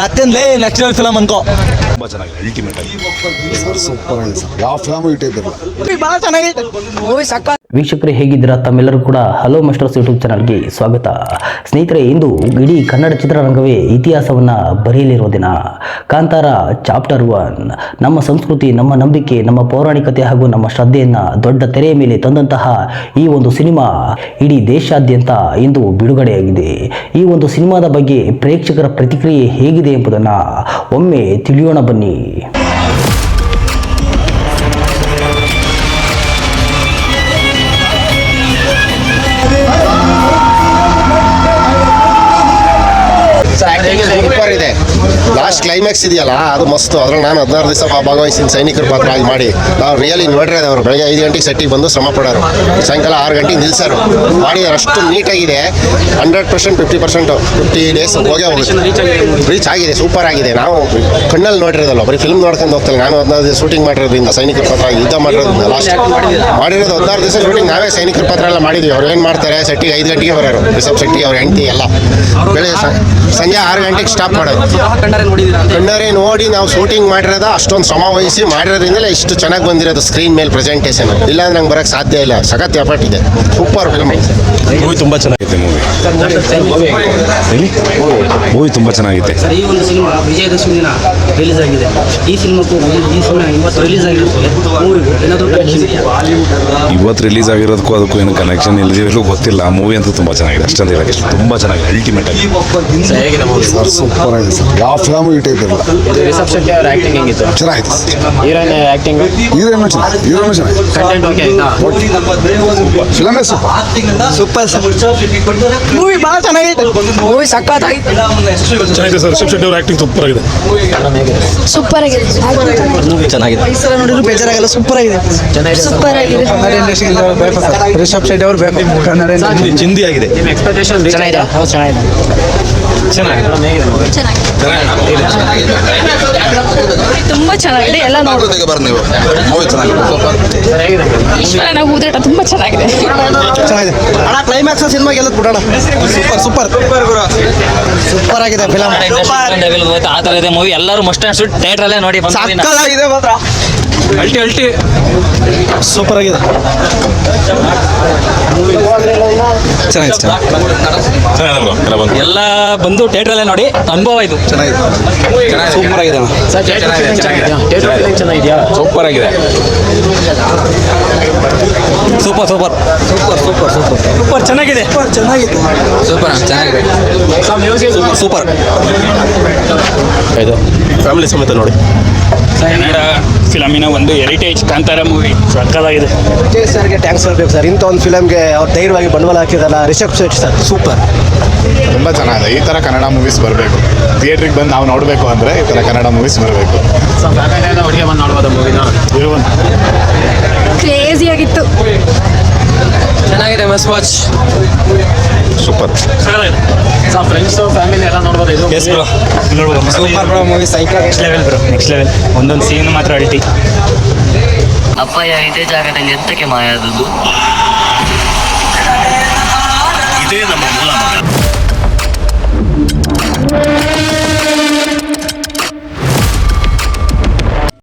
ಮತ್ತೇನ್ಲೇ next film ಅನ್ಕೋ. ತುಂಬ ಚೆನ್ನಾಗಿದೆ ಅಲ್ಟಿಮೇಟ್ ಆಗಿ ಸೂಪರ್ ಆಗಿದೆ ಸರ್. ಯಾವ ಫಿಲಮ್ ಇಟ್ಟೇ ಇದ್ದಿರಲ್ಲ ಭಾಳ ಚೆನ್ನಾಗೈತೆ. ಮೂವಿ ಸಕ್ಕ ವೀಕ್ಷಕರೇ, ಹೇಗಿದ್ದೀರಾ? ತಮ್ಮೆಲ್ಲರೂ ಕೂಡ ಹಲೋ ಮಾಸ್ಟರ್ಸ್ ಯೂಟ್ಯೂಬ್ ಚಾನಲ್ಗೆ ಸ್ವಾಗತ. ಸ್ನೇಹಿತರೆ, ಇಂದು ಇಡೀ ಕನ್ನಡ ಚಿತ್ರರಂಗವೇ ಇತಿಹಾಸವನ್ನು ಬರೆಯಲಿರುವ ದಿನ. ಕಾಂತಾರ ಚಾಪ್ಟರ್ ಒನ್ ನಮ್ಮ ಸಂಸ್ಕೃತಿ, ನಮ್ಮ ನಂಬಿಕೆ, ನಮ್ಮ ಪೌರಾಣಿಕತೆ ಹಾಗೂ ನಮ್ಮ ಶ್ರದ್ಧೆಯನ್ನು ದೊಡ್ಡ ತೆರೆಯ ಮೇಲೆ ತಂದಂತಹ ಈ ಒಂದು ಸಿನಿಮಾ ಇಡೀ ದೇಶಾದ್ಯಂತ ಇಂದು ಬಿಡುಗಡೆಯಾಗಿದೆ. ಈ ಒಂದು ಸಿನಿಮಾದ ಬಗ್ಗೆ ಪ್ರೇಕ್ಷಕರ ಪ್ರತಿಕ್ರಿಯೆ ಹೇಗಿದೆ ಎಂಬುದನ್ನು ಒಮ್ಮೆ ತಿಳಿಯೋಣ ಬನ್ನಿ. ಸೂಪರ್ ಇದೆ ಲಾಸ್ಟ್ ಕ್ಲೈಮ್ಯಾಕ್ಸ್ ಇದೆಯಲ್ಲ ಅದು ಮಸ್ತು ಅದ್ರಲ್ಲಿ ನಾನು ಹದಿನಾರು ದಿವಸ ಭಾಗವಹಿಸಿದ ಸೈನಿಕರ ಪಾತ್ರ ಆಗಿ ಮಾಡಿ ನಾವು ರಿಯಲಿ ನೋಡ್ರೆ ಅವರು ಬೆಳಗ್ಗೆ ಐದು ಗಂಟೆಗೆ ಸೆಟ್ಟಿಗೆ ಬಂದು ಶ್ರಮ ಪಡೋರು ಸಾಯಂಕಾಲ ಆರು ಗಂಟೆಗೆ ನಿಲ್ಸರು ಮಾಡಿ ಅಷ್ಟು ನೀಟಾಗಿದೆ hundred percent fifty percent fifty days ಹೋಗೇ ಹೋಗುತ್ತೆ ರೀಚ್ ಆಗಿದೆ ಸೂಪರ್ ಆಗಿದೆ ನಾವು ಕಣ್ಣಲ್ಲಿ ನೋಡಿರೋದಲ್ಲ ಬರೀ ಫಿಲ್ಮ್ ನೋಡ್ಕೊಂಡು ಹೋಗ್ತಲ್ಲ ನಾನು ಹದಿನಾರು ದಿವಸ ಶೂಟಿಂಗ್ ಮಾಡಿರೋದ್ರಿಂದ ಸೈನಿಕರ ಪಾತ್ರ ಯುದ್ಧ ಮಾಡಿರೋದ್ರಿಂದ ಲಾಸ್ಟ್ ಮಾಡಿರೋದು ಹದಿನಾರು ದಿವಸ ಶೂಟಿಂಗ್ ನಾವೇ ಸೈನಿಕರ ಪಾತ್ರ ಎಲ್ಲ ಮಾಡಿದ್ವಿ ಅವ್ರು ಏನು ಮಾಡ್ತಾರೆ ಸೆಟ್ಟಿಗೆ ಐದು ಗಂಟೆಗೆ ಬರೋರು ರಿಷಬ್ ಶೆಟ್ಟಿ ಅವ್ರ ಹೆಂಡತಿ ಎಲ್ಲ ಬೆಳೆ ಸಂಜೆ ಆರು ಗಂಟೆಗೆ ಸ್ಟಾಪ್ ಮಾಡೋದು ಕಣ್ಣಾರೆ ನೋಡಿ ನಾವು ಶೂಟಿಂಗ್ ಮಾಡಿರೋದ ಅಷ್ಟೊಂದು ಶ್ರಮ ವಹಿಸಿ ಮಾಡಿರೋದ್ರಿಂದಲೇ ಇಷ್ಟು ಚೆನ್ನಾಗಿ ಬಂದಿರೋದು ಸ್ಕ್ರೀನ್ ಮೇಲೆ ಪ್ರೆಸೆಂಟೇಷನ್ ಇಲ್ಲ ಅಂದ್ರೆ ನಂಗೆ ಬರೋಕ್ಕೆ ಸಾಧ್ಯ ಇಲ್ಲ. ಸಖತ್ ಎಫರ್ಟ್ ಇದೆ. ಸೂಪರ್ ಫಿಲ್ಮ್ ಮೂವಿ ತುಂಬ ಚೆನ್ನಾಗಿದೆ ಮೂವಿ ಮೂವಿ ತುಂಬ ಚೆನ್ನಾಗಿದೆ. ಸರ್ ಈ ಒಂದು ಸಿನಿಮಾ ವಿಜಯದಶಮಿ ದಿನ ರಿಲೀಸ್ ಆಗಿದೆ. ಈ ಸಿನಿಮಾಕ್ಕೂ ಈ ಸಿನಿಮಾ ಇವತ್ತು ರಿಲೀಸ್ ಆಗಿರುತ್ತೆ ಮೂವಿಗೂ ಏನಾದರೂ ಕನೆಕ್ಷನ್ ಇದೆಯಾ? ಇವತ್ತು ರಿಲೀಸ್ ಆಗಿರೋದಕ್ಕೂ ಅದಕ್ಕೂ ಏನು ಕನೆಕ್ಷನ್ ಇಲ್ಲದಿರಲು ಗೊತ್ತಿಲ್ಲ. ಆ ಮೂವಿ ಅಂತೂ ತುಂಬ ಚೆನ್ನಾಗಿದೆ. ಅಷ್ಟೊಂದು ಹೇಳಕ್ಕೆ ಇಷ್ಟ. ತುಂಬ ಚೆನ್ನಾಗಿದೆ. ಅಲ್ಟಿಮೇಟ್ ಆಗಿ ಸರ್ ಸೂಪರ್ ಆಗಿದೆ ಸರ್. ಯಾವ ಫಿಲಮ್ ಈ ಟೈಪ್ ಶೆಟ್ಟಿ ಅವ್ರ ಆಕ್ಟಿಂಗ್ ಹೆಂಗಿತ್ತು? ಚೆನ್ನಾಗಿದೆ ಹೀರೋಯಿನ್ ಆಕ್ಟಿಂಗ್ ಚೆನ್ನಾಗಿ ಹೀರೋಯಿನ್ ಚೆನ್ನಾಗಿ ಕಂಟೆಂಟ್ ಓಕೆ ಆಯ್ತಾ? ಫಿಲಮೇ ಸೂಪರ್ ಸೂಪರ್ ಮೂವಿ ಭಾಳ ಚೆನ್ನಾಗೈತೆ. ಮೂವಿ ಸಕ್ಕತ್ ಚೆನ್ನಾಗಿದೆ ಸರ್ ರಿಷಬ್ ಶೆಟ್ಟಿ ಅವ್ರ ಆಕ್ಟಿಂಗ್ ಸೂಪರ್ ಆಗಿದೆ. ಸೂಪರ್ ಆಗಿದೆ. ಚೆನ್ನಾಗಿದೆ. ಈ ಸಲ ನೋಡಿದ್ರು ಬೇಜಾರಾಗಲ್ಲ ಸೂಪರ್ ಆಗಿದೆ. ಸೂಪರ್ ಆಗಿದೆ. ರಿಷಬ್ ಶೆಟ್ಟಿ ಅವ್ರು ಬೇಕು. ಕನ್ನಡ ಚಿಂದಿ ಆಗಿದೆ. ಚೆನ್ನಾಗಿದೆ. ಚೆನ್ನಾಗಿದೆ. ತುಂಬಾ ಚೆನ್ನಾಗಿದೆ. ಎಲ್ಲ ನೋಡಿ ಈಶ್ವರನ ಊದಾಟ ತುಂಬಾ ಚೆನ್ನಾಗಿದೆ. ಚೆನ್ನಾಗಿದೆ. ಅಣ್ಣ ಕ್ಲೈಮ್ಯಾಕ್ಸ್ ಸಿನಿಮಾ ಗೆಲ್ಲದ್ ಬಿಡೋಣ. Super super. ಸೂಪರ್ ಆಗಿದೆ ಫಿಲಮ್ ಆ ಥರ ಇದೆ ಮೂವಿ ಎಲ್ಲರೂ ಮಸ್ಟ್ ಅಂಡ್ ಶುಡ್ ಥಿಯೇಟರ್ ಅಲ್ಲೇ ನೋಡಿ ಸಕ್ಕತ್ತಾಗಿದೆ ಮಾತ್ರ. ಅಲ್ಟಿ ಅಲ್ಟಿ. ಸೂಪರ್ ಆಗಿದೆ. ಎಲ್ಲ ಬಂದು ಥಿಯೇಟರ್ ಅಲ್ಲೇ ನೋಡಿ ಅನುಭವ ಇದು. ಸೂಪರ್ ಆಗಿದೆ ಚೆನ್ನಾಗಿದೆಯಾ? ಸೂಪರ್ ಆಗಿದೆ. Super super. ಸೂಪರ್ ಸೂಪರ್ ಚೆನ್ನಾಗಿದೆ. ಚೆನ್ನಾಗಿದೆ. ಸೂಪರ್ ಚೆನ್ನಾಗಿದೆ. ಸೂಪರ್. ಫ್ಯಾಮಿಲಿ ಸಮೇತ ನೋಡಿ. ಕನ್ನಡ ಫಿಲಮಿನ ಒಂದು ಹೆರಿಟೇಜ್ ಕಾಂತಾರ ಮೂವಿ ಸಕ್ಕದಾಗಿದೆ ವಿಜಯ್ ಸರ್ಗೆ ಟ್ಯಾಂಕ್ಸ್ ಹೇಳ್ಬೇಕು ಸರ್ ಇಂಥ ಒಂದು ಫಿಲಮ್ಗೆ ಅವ್ರು ಧೈರ್ಯವಾಗಿ ಬಂಡವಾಳ ಹಾಕಿದಲ್ಲ ರಿಷಬ್ ಶೆಟ್ಟಿ ಸರ್ ಸೂಪರ್ ತುಂಬ ಚೆನ್ನಾಗಿದೆ. ಈ ಥರ ಕನ್ನಡ ಮೂವೀಸ್ ಬರಬೇಕು. ಥಿಯೇಟ್ರಿಗೆ ಬಂದು ನಾವು ನೋಡಬೇಕು ಅಂದರೆ ಈ ಥರ ಕನ್ನಡ ಮೂವೀಸ್ ಬರಬೇಕು. ಒಟ್ಟಿಗೆ ಬಂದು ನೋಡ್ಬೋದು ಮೂವಿನ ಕ್ರೇಜಿ ಆಗಿತ್ತು ಚೆನ್ನಾಗಿದೆ. Must watch super so friends family ಎಲ್ಲ ನೋಡ್ಬೋದು. ಇದು ಎಸ್ ಬ್ರೋ ನೋಡ್ಬೋದು super bro movie cycle next level bro next level ಒಂದೊಂದು ಸೀನ್ ಮಾತ್ರ ಅಲ್ಟಿ ಅಪ್ಪಯ್ಯ ಇದೇ ಜಾಗದಲ್ಲಿ ಎಂತಕ್ಕೆ ಮಾಯಾದದ್ದು ಇದೇ ನಮ್ಮ ಮೂಲ